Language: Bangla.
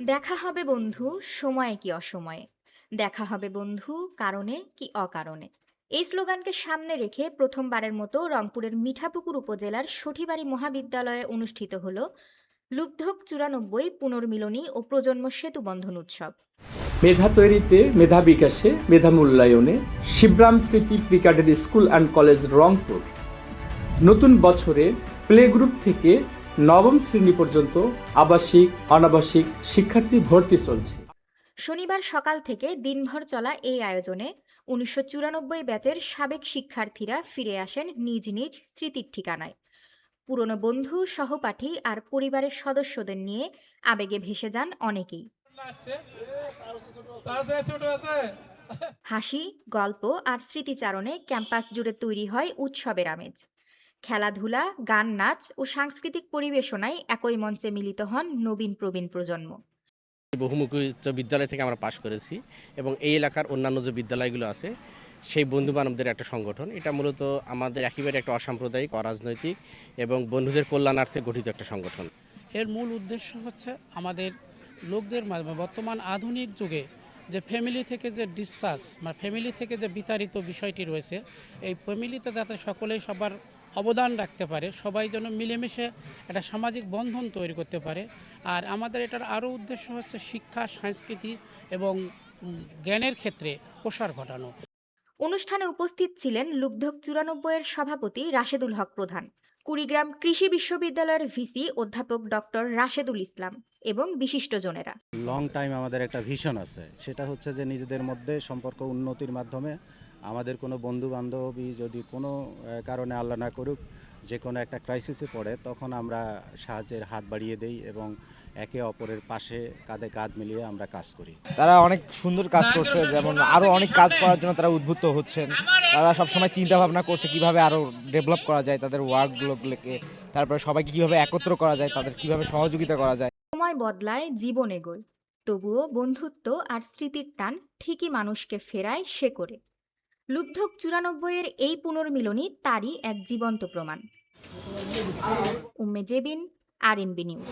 দেখা হবে বন্ধু, সময়ে কি অসময়ে। দেখা হবে বন্ধু, কারণে কি অকারণে। এই স্লোগানকে সামনে রেখে প্রথমবারের মতো রংপুরের মিঠাপুকুর উপজেলার সঠিবাড়ি মহাবিদ্যালয়ে অনুষ্ঠিত হল লুব্ধক চুরানব্বই পুনর্মিলনী ও প্রজন্ম সেতু বন্ধন উৎসব। মেধা তৈরিতে, মেধা বিকাশে, মেধা মূল্যায়নে শিবরাম স্মৃতি প্রিকাডের স্কুল অ্যান্ড কলেজ রংপুর। নতুন বছরে প্লে গ্রুপ থেকে নবম শ্রেণি পর্যন্ত আবাসিক, অনাবাসিক শিক্ষার্থী ভর্তি চলছে। শনিবার সকাল থেকে দিনভর চলা এই আয়োজনে উনিশশো চুরানব্বই ব্যাচের সাবেক শিক্ষার্থীরা ফিরে আসেন নিজ নিজ স্মৃতির ঠিকানায়। পুরনো বন্ধু, সহপাঠী আর পরিবারের সদস্যদের নিয়ে আবেগে ভেসে যান অনেকেই। হাসি, গল্প আর স্মৃতিচারণে ক্যাম্পাস জুড়ে তৈরি হয় উৎসবের আমেজ। খেলাধুলা গান নাচ ও সাংস্কৃতিক পরিবেশনায় একই মঞ্চে মিলিত হন নবীন প্রবীণ প্রজন্ম। বহুমুখী উচ্চ বিদ্যালয় থেকে আমরা পাশ করেছি এবং এই এলাকার অন্যান্য যে বিদ্যালয়গুলো আছে সেই বন্ধু বান্ধবদের একটা সংগঠন। এটা মূলত আমাদের একেবারে একটা অসাম্প্রদায়িক অরাজনৈতিক এবং বন্ধুদের কল্যাণার্থে গঠিত একটা সংগঠন। এর মূল উদ্দেশ্য হচ্ছে আমাদের লোকদের মাধ্যমে বর্তমান আধুনিক যুগে যে ফ্যামিলি থেকে যে ডিসচার্জ বা ফ্যামিলি থেকে যে বিতাড়িত বিষয়টি রয়েছে এই ফ্যামিলিতে যাতে সকলেই সবার অবদান রাখতে পারে সবাই যেন মিলেমিশে একটা সামাজিক বন্ধন তৈরি করতে পারে। আর আমাদের এটার আরও উদ্দেশ্য হচ্ছে শিক্ষা সংস্কৃতি এবং জ্ঞানের ক্ষেত্রে প্রসার ঘটানো। অনুষ্ঠানে উপস্থিত ছিলেন লুব্ধক চুরানব্বইয়ের সভাপতি রাশেদুল হক প্রধান কুড়িগ্রাম কৃষি বিশ্ববিদ্যালয়ের ভিসি অধ্যাপক ডক্টর রাশেদুল ইসলাম এবং বিশিষ্টজনেরা লং টাইম আমাদের একটা ভিশন আছে সেটা হচ্ছে যে নিজেদের মধ্যে সম্পর্ক উন্নতির মাধ্যমে আমাদের কোনো বন্ধু বান্ধবী যদি কোনো কারণে আল্লাহ না করুক যে কোনো একটা ক্রাইসিসে পড়ে তখন আমরা সাহায্যের হাত বাড়িয়ে দেই এবং একে অপরের পাশে কাঁধে কাঁধ মিলিয়ে আমরা কাজ করি। তারা অনেক সুন্দর কাজ করছে যেমন আরও অনেক কাজ করার জন্য তারা উদ্বুদ্ধ হচ্ছেন। তারা সবসময় চিন্তা ভাবনা করছে কীভাবে আরও ডেভেলপ করা যায় তাদের ওয়ার্কগুলোকে তারপরে সবাইকে কীভাবে একত্র করা যায় তাদের কীভাবে সহযোগিতা করা যায়। সময় বদলায় জীবন এগোয়। তবুও বন্ধুত্ব আর স্মৃতির টান ঠিকই মানুষকে ফেরায় সে করে। লুব্ধক চুরানব্বইয়ের এই পুনর্মিলনী তারই এক জীবন্ত প্রমাণ। উম্মে জেবিন আর এনবি নিউজ।